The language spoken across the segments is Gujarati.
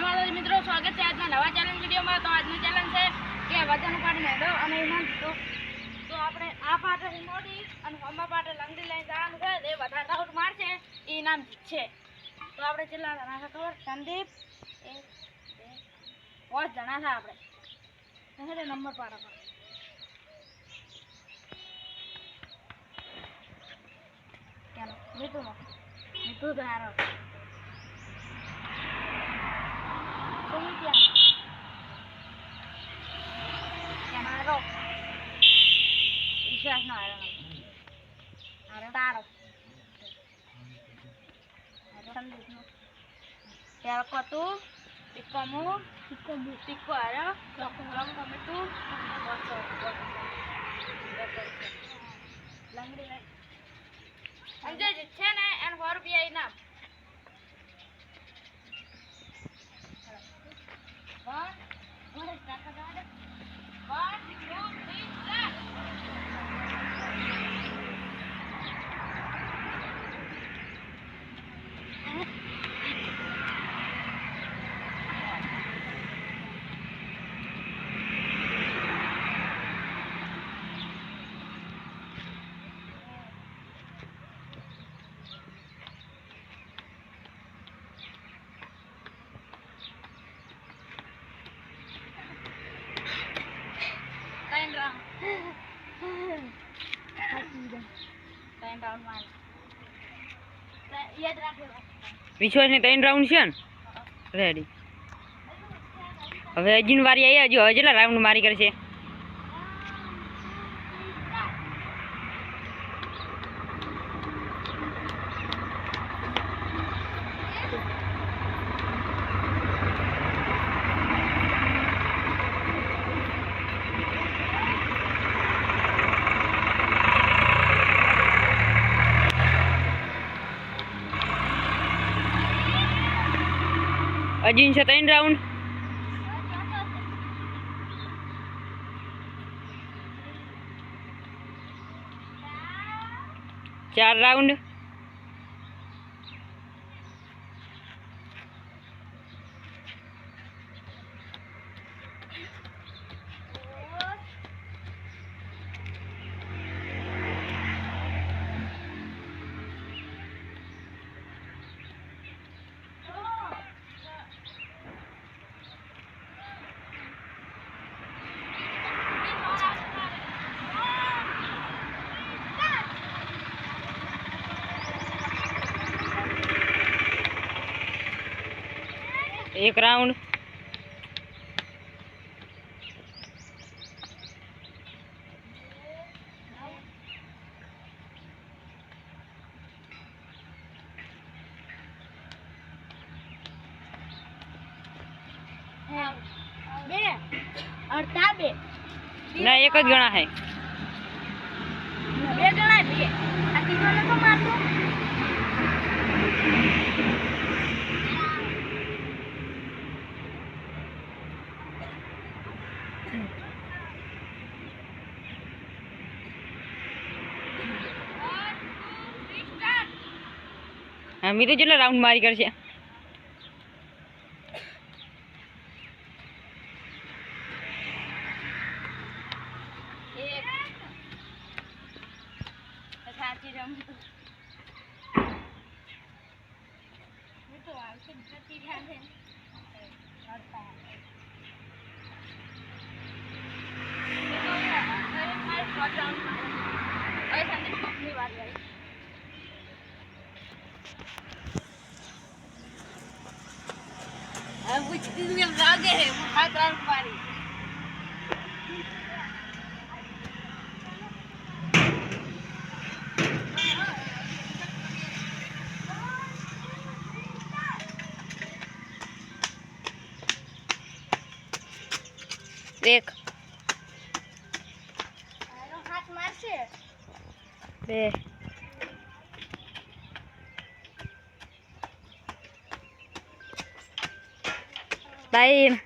જય મિત્રો, સ્વાગત છે આજના નવા ચેલેન્જ વિડીયોમાં. તો આજનું ચેલેન્જ છે કે વજન ઉપાડી મેદો અને એમાં તો આપણે આ પાટે મોડી અને હમા પાટે લંગડી લઈને જવાનું છે. એ વધારે રાઉન્ડ મારશે, એ ઇનામ છે તો આપણે કેટલા જણા ખબર? સંદીપ, એક, બે, પાંચ જણા છે આપણે. એટલે નંબર પાડો ચાલો, મીઠું મીઠું તો હારો Sumi ત્યાં ત્યાં હારો વિશ્વાસ નો હારો હારો તારો કતું ટીક્કો મુ ટીક્કો મુ ટીક્કો હારો લખું લખું મીઠું બસો લંગડી લઈ અંજય છે ને, એને સો રૂપિયા ઇનામ. One, two, વિશ્વાસની ત્રણ રાઉન્ડ છે ને? રેડી હવે હજીની વારી આવી હજુ, હવે કેટલા રાઉન્ડ મારી કરશે? હજી છે ત્રણ રાઉન્ડ ચાર રાઉન્ડ એક રાઉન્ડ. ના એક જ ગણા હે. બે ગણા બે આ તીનો નતો મારતો હા મીતુ કેટલા રાઉન્ડ મારી કરશે એક સાચી રમતું હું તો આવશે નથી ધ્યાન પૂછતી તું લાગે હે હાથ રાઉન્ડ મારી એક બે đây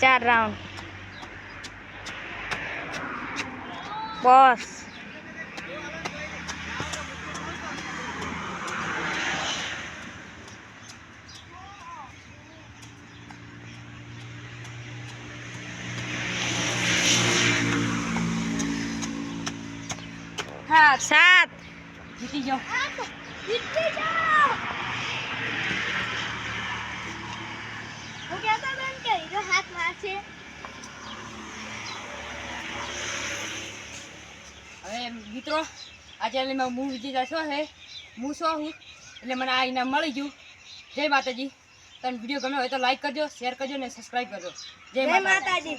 चार राउंड बस સાત. જીતી જાઓ જીતી જાઓ. હું કહેતો હતો કે હીરો હાથ મારશે. હવે મિત્રો આજે ચેનલમાં હું વિજેતા છો હે. હું છો હું. એટલે મને આ ઇનામ મળી ગયું. જય માતાજી. તને વીડિયો ગમ્યો હોય તો લાઈક કરજો શેર કરજો અને સબસ્ક્રાઈબ કરજો. જય માતાજી.